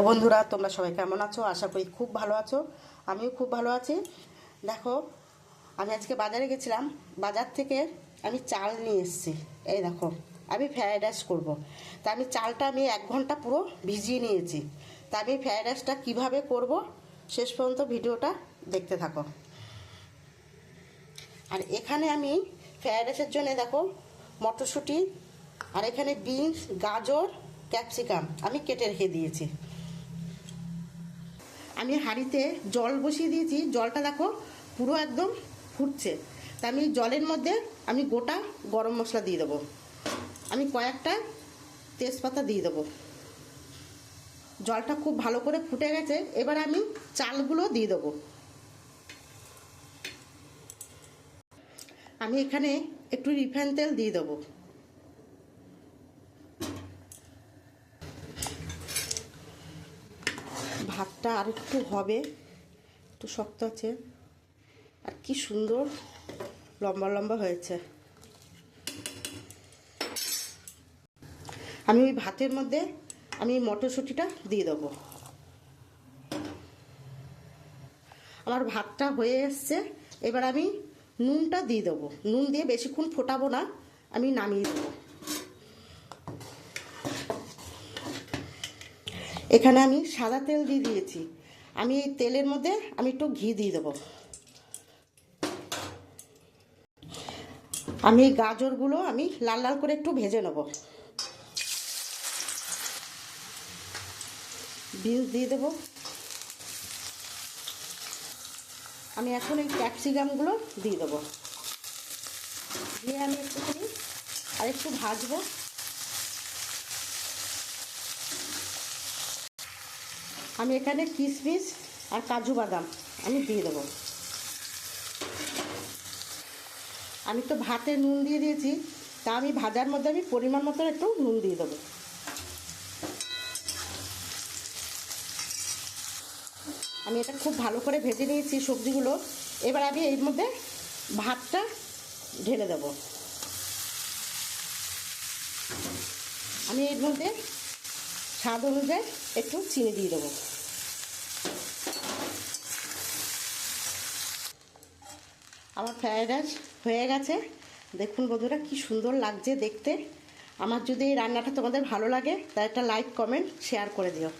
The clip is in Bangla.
বন্ধুরা, তোমরা সবাই কেমন আছো? আশা করি খুব ভালো আছো। আমিও খুব ভালো আছি। দেখো, আমি আজকে বাজারে গেছিলাম। বাজার থেকে আমি চাল নিয়ে এসেছি। এই দেখো, আমি ফ্রায়েড রাইস করব। তা আমি চালটা আমি এক ঘণ্টা পুরো ভিজিয়ে নিয়েছি। তা আমি ফ্রায়েড রাইসটা কীভাবে করব, শেষ পর্যন্ত ভিডিওটা দেখতে থাকো। আর এখানে আমি ফ্রায়েড রাইসের জন্য দেখো, মটরশুঁটি, আর এখানে বিনস, গাজর, ক্যাপসিকাম আমি কেটে রেখে দিয়েছি। আমি হাঁড়িতে জল বসিয়ে দিয়েছি, জলটা দেখো পুরো একদম ফুটছে। তা আমি জলের মধ্যে আমি গোটা গরম মশলা দিয়ে দেবো। আমি কয়েকটা তেজপাতা দিয়ে দেবো। জলটা খুব ভালো করে ফুটে গেছে, এবার আমি চালগুলো দিয়ে দেবো। আমি এখানে একটু রিফাইন তেল দিয়ে দেবো। ভাতটা আর একটু হবে। একটু শক্ত আছে। আর কি সুন্দর লম্বা লম্বা হয়েছে। আমি ওই ভাতের মধ্যে আমি মটরশুঁটিটা দিয়ে দেবো। আমার ভাতটা হয়ে এসছে। এবার আমি নুনটা দিয়ে দেবো। নুন দিয়ে বেশিক্ষণ ফোটাবো না। আমি নামিয়ে দেবো। এখানে আমি সাদা তেল দিয়ে দিয়েছি। আমি এই তেলের মধ্যে আমি একটু ঘি দিয়ে দেবো। আমি এই গাজরগুলো আমি লাল লাল করে একটু ভেজে নেব। বিনস দিয়ে দেবো। আমি এখন এই ক্যাপসিকামগুলো দিয়ে দেবো। দিয়ে আমি একটুখানি আর একটু ভাজবো। আমি এখানে কিশমিশ আর কাজু বাদাম, আমি দিয়ে দেবো। আমি তো ভাতে নুন দিয়ে দিয়েছি, তা আমি ভাজার মধ্যে আমি পরিমাণ মতো একটু নুন দিয়ে দেবো। আমি এটা খুব ভালো করে ভেজে নিয়েছি সবজিগুলো, এবার আমি এর মধ্যে ভাতটা ঢেলে দেব। আমি এর মধ্যে স্বাদ অনুযায়ী একটু চিনি দিয়ে দেবো। আমার ফ্রায়েড রাইস হয়ে গেছে। দেখুন বন্ধুরা, কি সুন্দর লাগছে দেখতে। আমার যদি এই রান্নাটা তোমাদের ভালো লাগে, তাহলে একটা লাইক, কমেন্ট, শেয়ার করে দিও।